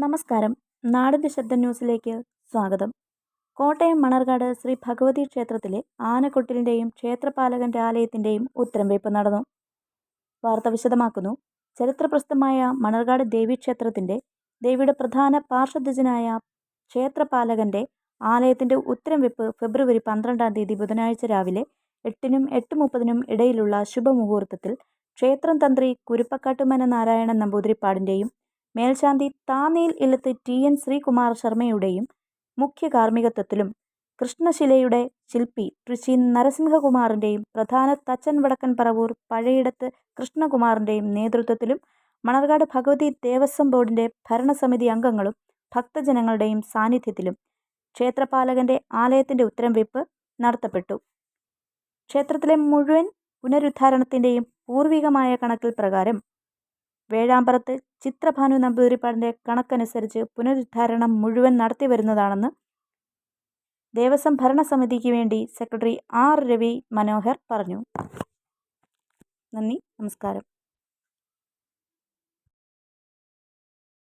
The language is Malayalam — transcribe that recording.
നമസ്കാരം. നാടിന്റെ ശബ്ദ ന്യൂസിലേക്ക് സ്വാഗതം. കോട്ടയം മണർകാട് ശ്രീ ഭഗവതി ക്ഷേത്രത്തിലെ ആനക്കൊട്ടിലിന്റെയും ക്ഷേത്രപാലകന്റെ ആലയത്തിന്റെയും ഉത്തരംവയ്പ് നടന്നു. വാർത്ത വിശദമാക്കുന്നു. ചരിത്രപ്രസിദ്ധമായ മണർകാട് ദേവീക്ഷേത്രത്തിന്റെ ദേവിയുടെ പ്രധാന പാർശ്വധ്വജനായ ക്ഷേത്രപാലകന്റെ ആലയത്തിന്റെ ഉത്തരംവെപ്പ് ഫെബ്രുവരി പന്ത്രണ്ടാം തീയതി ബുധനാഴ്ച രാവിലെ എട്ടിനും എട്ട് മുപ്പതിനും ഇടയിലുള്ള ശുഭമുഹൂർത്തത്തിൽ ക്ഷേത്രം തന്ത്രി കുരുപ്പക്കാട്ടുമന നാരായണൻ നമ്പൂതിരിപ്പാടിന്റെയും മേൽശാന്തി താന്നേൽ ഇല്ലത്ത് ടി എൻ ശ്രീകുമാർ ശർമ്മയുടെയും മുഖ്യ കാർമ്മികത്വത്തിലും കൃഷ്ണശിലയുടെ ശില്പി ട്രിച്ചി നരസിംഹകുമാറിന്റെയും പ്രധാന തച്ചൻ വടക്കൻ പറവൂർ പഴയിടത്ത് കൃഷ്ണകുമാറിന്റെയും നേതൃത്വത്തിലും മണർകാട് ഭഗവതി ദേവസ്വം ബോർഡിന്റെ ഭരണസമിതി അംഗങ്ങളും ഭക്തജനങ്ങളുടെയും സാന്നിധ്യത്തിലും ക്ഷേത്രപാലകന്റെ ആലയത്തിന്റെ ഉത്തരംവയ്പ് നടത്തപ്പെട്ടു. ക്ഷേത്രത്തിലെ മുഴുവൻ പുനരുദ്ധാരണത്തിന്റെയും പൂർവികമായ കണക്കിൽ പ്രകാരം വേഴാമ്പറത്ത് ചിത്രഭാനു നമ്പൂതിരിപ്പാടിന്റെ കണക്കനുസരിച്ച് പുനരുദ്ധാരണം മുഴുവൻ നടത്തി വരുന്നതാണെന്ന് ദേവസ്വം ഭരണസമിതിക്ക് വേണ്ടി സെക്രട്ടറി ആർ രവി മനോഹർ പറഞ്ഞു. നന്ദി നമസ്കാരം.